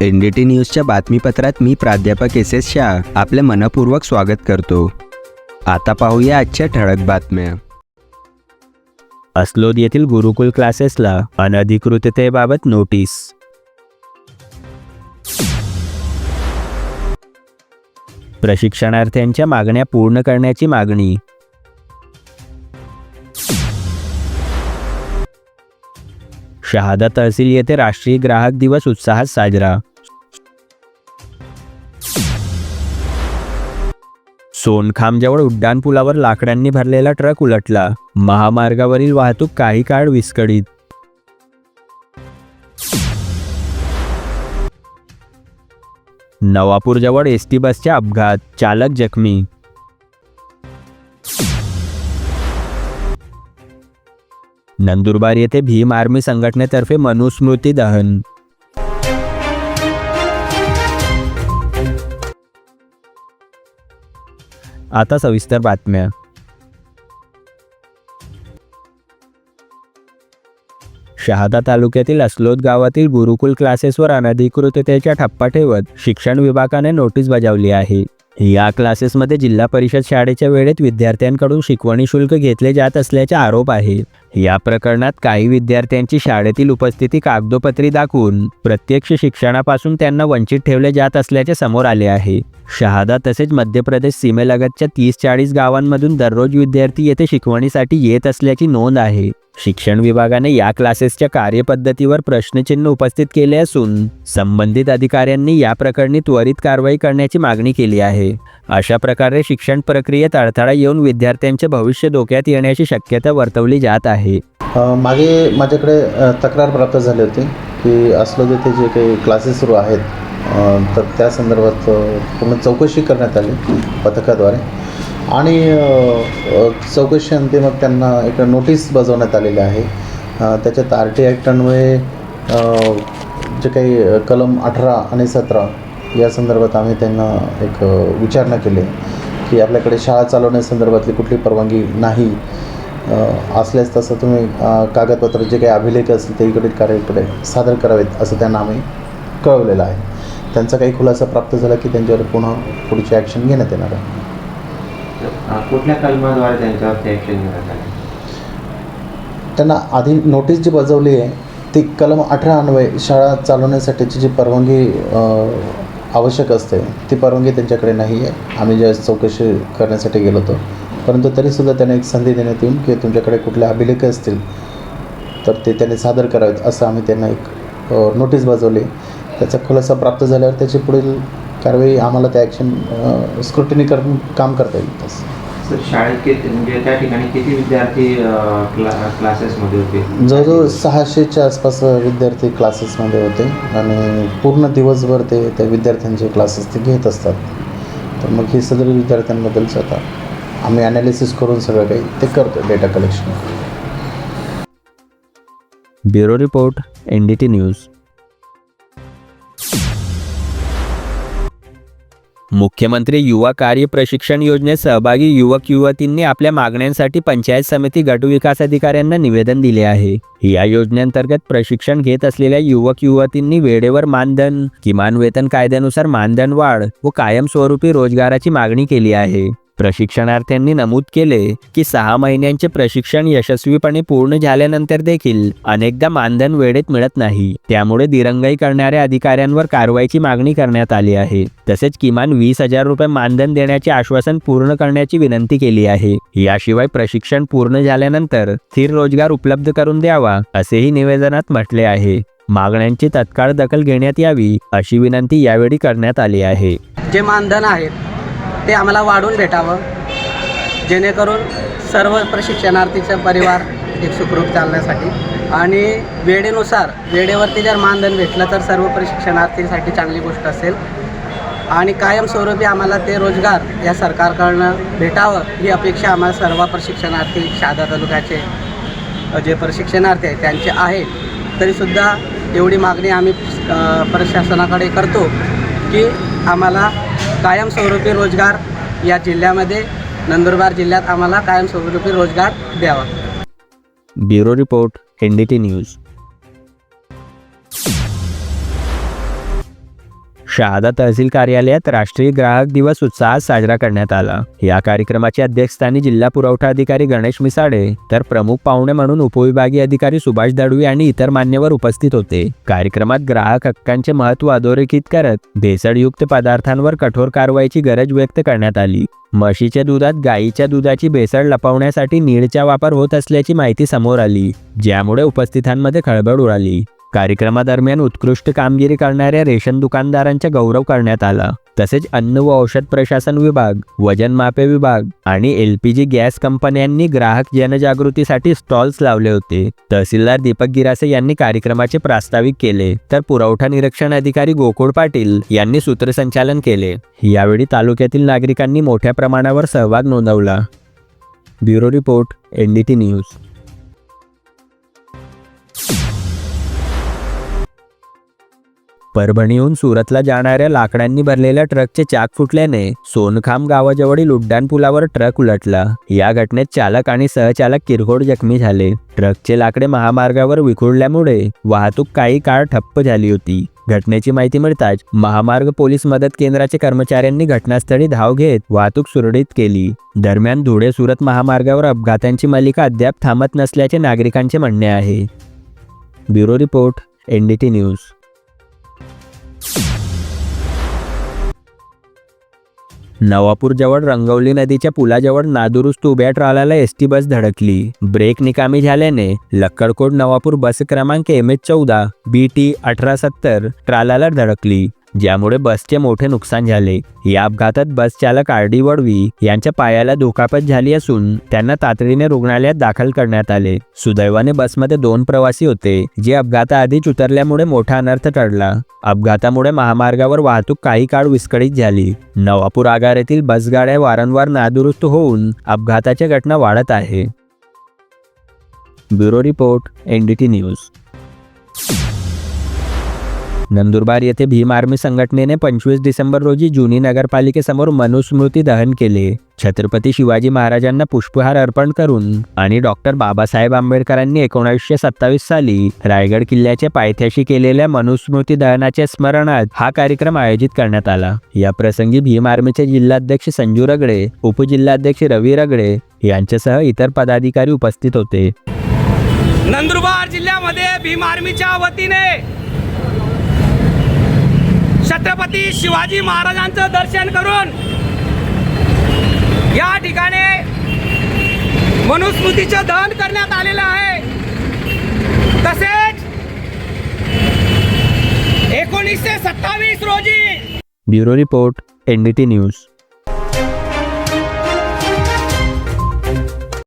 N D T न्यूजच्या बातमीपत्रात मी प्राध्यापक S S Shah आपले मनपूर्वक स्वागत करतो. आता पाहूया आजच्या ठळक बातम्या. अस्लोद येथील गुरुकुल क्लासेसला अनधिकृततेबाबत नोटीस. प्रशिक्षणार्थ्यांच्या मागण्या पूर्ण करण्याची मागणी. शहादा तहसील येथे राष्ट्रीय ग्राहक दिवस उत्साहात साजरा. सोनखांबजवळ उड्डाणपुलावर लाकडांनी भरलेला ट्रक उलटला. महामार्गावरील वाहतूक काही काळ विस्कळीत. नवापूरजवळ एस टी बसच्या अपघात. चालक जखमी. नंदुरबार येथे भीम आर्मी संघटनेतर्फे मनुस्मृती दहन. आता सविस्तर बातम्या. शहादा तालुक्यातील असलोद गावातील गुरुकुल क्लासेसवर अनधिकृततेच्या ठप्पा ठेवत शिक्षण विभागाने नोटीस बजावली आहे. या क्लासेसमध्ये जिल्हा परिषद शाळेच्या वेळेत विद्यार्थ्यांकडून शिकवणी शुल्क घेतले जात असल्याचे आरोप आहे. या प्रकरणात काही विद्यार्थ्यांची शाळेतील उपस्थिती कागदोपत्री दाखवून प्रत्यक्ष शिक्षणापासून त्यांना वंचित ठेवले जात असल्याचे समोर आले आहे. शहादा तसेच मध्य प्रदेश सीमेलगतच्या तीस चाळीस गावांमधून दररोज विद्यार्थी येथे शिकवणीसाठी येत असल्याची नोंद आहे. शिक्षण विभागाने या क्लासेसच्या कार्यपद्धतीवर प्रश्नचिन्ह उपस्थित केले असून संबंधित अधिकाऱ्यांनी या प्रकरणी त्वरित कारवाई करण्याची मागणी केली आहे. अशा प्रकारे शिक्षण प्रक्रियेत अडथळा येऊन विद्यार्थ्यांचे भविष्य धोक्यात येण्याची शक्यता वर्तवली जात आहे. आहे. मागे माझ्याकडे तक्रार प्राप्त झाली होती की असलं तिथे जे काही क्लासेस सुरू आहेत तर त्या संदर्भात पूर्ण चौकशी करण्यात आली पथकाद्वारे. आणि चौकशी अंती मग त्यांना एक नोटीस बजावण्यात आलेली आहे. त्याच्यात आर टी ॲक्ट जे काही कलम अठरा आणि सतरा या संदर्भात आम्ही त्यांना एक विचारणा केली की आपल्याकडे शाळा चालवण्यासंदर्भातली कुठली परवानगी नाही. असल्यास तसं तुम्ही कागदपत्र जे काही अभिलेख असतील ते इकडील कार्याकडे सादर करावेत असं त्यांना आम्ही कळवलेलं आहे. त्यांचा काही खुलासा प्राप्त झाला की त्यांच्यावर पुन्हा पुढची ॲक्शन घेण्यात येणार आहे. कुठल्या कलमाद्वारे त्यांच्यावरती ॲक्शन घेण्यात आली? त्यांना आधी नोटीस जी बजावली आहे ती कलम अठरा अन्वये शाळा चालवण्यासाठीची जी परवानगी आवश्यक असते ती परवानगी त्यांच्याकडे नाही आहे. आम्ही ज्यावेळेस चौकशी करण्यासाठी गेलो होतो परंतु तरीसुद्धा त्यांना एक संधी देण्यात येऊन की तुमच्याकडे कुठले अभिलेख असतील तर ते त्यांनी सादर करावेत असं आम्ही त्यांना एक नोटीस बजावली. त्याचा खुलासा प्राप्त झाल्यावर त्याची पुढील कारवाई आम्हाला त्या ॲक्शन स्क्रुटिनी करून काम करता येईल तसं. सर शाळेत म्हणजे त्या ठिकाणी किती विद्यार्थी क्ला क्लासेसमध्ये होते? जवळजवळ सहाशेच्या आसपास विद्यार्थी क्लासेसमध्ये होते आणि पूर्ण दिवसभर ते त्या विद्यार्थ्यांचे क्लासेस ते घेत असतात. तर मग ही सदर विद्यार्थ्यांबद्दलचं आता आम्ही ॲनालिसिस करून सगळं काही ते करतो data collection bureau report N D T news. मुख्यमंत्री युवा कार्य प्रशिक्षण योजनेत सहभागी युवक युवतींनी आपल्या मागण्यांसाठी पंचायत समिती गट विकास अधिकाऱ्यांना निवेदन दिले आहे. या योजनेअंतर्गत प्रशिक्षण घेत असलेल्या युवक युवतींनी वेळेवर मानधन किमान वेतन कायद्यानुसार मानधन वाढ व कायमस्वरूपी रोजगाराची मागणी केली आहे. प्रशिक्षणार्थ्यांनी नमूद केले की सहा महिन्यांचे प्रशिक्षण यशस्वीपणे पूर्ण झाल्यानंतर देखील अनेकदा मानधन वेळेत मिळत नाही. त्यामुळे दिरंगाई करणाऱ्या अधिकाऱ्यांवर कारवाईची मागणी करण्यात आली आहे. तसेच किमान वीस हजार रुपये मानधन देण्याचे आश्वासन पूर्ण करण्याची विनंती केली आहे. याशिवाय प्रशिक्षण पूर्ण झाल्यानंतर स्थिर रोजगार उपलब्ध करून द्यावा असेही निवेदनात म्हटले आहे. मागण्यांची तत्काळ दखल घेण्यात यावी अशी विनंती यावेळी करण्यात आली आहे. जे मानधन आहेत ते आम्हाला वाढून भेटावं. जेणेकरून सर्व प्रशिक्षणार्थीचा परिवार एक सुखरूप चालण्यासाठी आणि वेळेनुसार वेळेवरती जर मानधन भेटलं तर सर्व प्रशिक्षणार्थीसाठी चांगली गोष्ट असेल. आणि कायमस्वरूपी आम्हाला ते रोजगार या सरकारकडनं भेटावं ही अपेक्षा आम्हाला सर्व प्रशिक्षणार्थी शहादा तालुक्याचे जे प्रशिक्षणार्थी आहेत त्यांचे आहे. तरीसुद्धा एवढी मागणी आम्ही प्रशासनाकडे करतो की आम्हाला कायमस्वरूपी रोजगार या जिल्ह्यामध्ये नंदुरबार जिल्ह्यात आम्हाला कायमस्वरूपी रोजगार द्यावा. Bureau report N D T news. Shahada तहसील कार्यालयात राष्ट्रीय ग्राहक दिवस उत्साहात साजरा करण्यात आला. या कार्यक्रमाच्या अध्यक्षस्थानी जिल्हा पुरवठा अधिकारी गणेश मिसाडे तर प्रमुख पाहुणे म्हणून उपविभागीय अधिकारी सुभाष दाडवी आणि इतर मान्यवर उपस्थित होते. कार्यक्रमात ग्राहक हक्कांचे महत्त्व अधोरेखित करत भेसळयुक्त पदार्थांवर कठोर कारवाईची गरज व्यक्त करण्यात आली. म्हशीच्या दुधात गायीच्या दुधाची भेसळ लपवण्यासाठी नीळचा वापर होत असल्याची माहिती समोर आली ज्यामुळे उपस्थितांमध्ये खळबळ उडाली. कार्यक्रमादरम्यान उत्कृष्ट कामगिरी करणाऱ्या रेशन दुकानदारांचा गौरव करण्यात आला. तसेच अन्न व औषध प्रशासन विभाग वजन मापे विभाग आणि एल पी जी गॅस कंपन्यांनी ग्राहक जनजागृतीसाठी स्टॉल्स लावले होते. तहसीलदार दीपक गिरासे यांनी कार्यक्रमाचे प्रास्ताविक केले. तर पुरवठा निरीक्षण अधिकारी गोकुळ पाटील यांनी सूत्रसंचालन केले. यावेळी तालुक्यातील नागरिकांनी मोठ्या प्रमाणावर सहभाग नोंदवला. Bureau report NDT news. परभणीहून सुरतला जाणाऱ्या लाकडांनी भरलेल्या ट्रकचे चाक फुटल्याने सोनखाम गावाजवळील उड्डाण पुलावर ट्रक उलटला. या घटनेत चालक आणि सहचालक किरकोळ जखमी झाले. ट्रकचे लाकडे महामार्गावर विखुरल्यामुळे वाहतूक काही काळ ठप्प झाली होती. घटनेची माहिती मिळताच महामार्ग पोलीस मदत केंद्राच्या कर्मचाऱ्यांनी घटनास्थळी धाव घेत वाहतूक सुरळीत केली. दरम्यान धुळे सुरत महामार्गावर अपघातांची मालिका अद्याप थांबत नसल्याचे नागरिकांचे म्हणणे आहे. Bureau report NDT news. नवापूरजवळ रंगवली नदीच्या पुलाजवळ नादुरुस्त उभ्या ट्रॉलाला एस टी बस धडकली. ब्रेक निकामी झाल्याने लक्कडकोट नवापूर बस क्रमांक एम एच चौदा बी टी अठरा सत्तर ट्रालाला धडकली. ज्यामुळे बसचे मोठे नुकसान झाले. या अपघातात बस चालक आर डी वडवी यांच्या पायाला दुखापत झाली असून त्यांना तातडीने रुग्णालयात दाखल करण्यात आले. सुदैवाने बसमध्ये दोन प्रवासी होते जे अपघाताआधीच उतरल्यामुळे मोठा अनर्थ टळला. अपघातामुळे महामार्गावर वाहतूक काही काळ विस्कळीत झाली. नवापूर आगारातील बसगाड्या वारंवार नादुरुस्त होऊन अपघाताच्या घटना वाढत आहे. Bureau report NDT news. Nandurbar येथे भीम आर्मी संघटनेने पंचवीस डिसेंबर रोजी जुनी नगरपालिकेसमोर मनुस्मृती दहन केले. छत्रपती शिवाजी महाराजांना पुष्पहार अर्पण करून आणि डॉक्टर बाबासाहेब आंबेडकरांनी एकोणीसशे सत्तावीस साली रायगड किल्ल्याच्या पायथ्याशी केलेल्या मनुस्मृती दहनाच्या स्मरणात हा कार्यक्रम आयोजित करण्यात आला. या प्रसंगी भीम आर्मीचे जिल्हाध्यक्ष संजू रगडे उपजिल्हाध्यक्ष रवी रगडे यांच्यासह इतर पदाधिकारी उपस्थित होते. नंदुरबार जिल्ह्यामध्ये भीम आर्मीच्या वतीने छत्रपती शिवाजी महाराजांचं दर्शन करून या ठिकाणी मनुस्मृतीचं दहन करण्यात आलेलं आहे. तसेच एकोणीसशे सत्तावीस रोजी ब्युरो रिपोर्ट एनडीटी न्यूज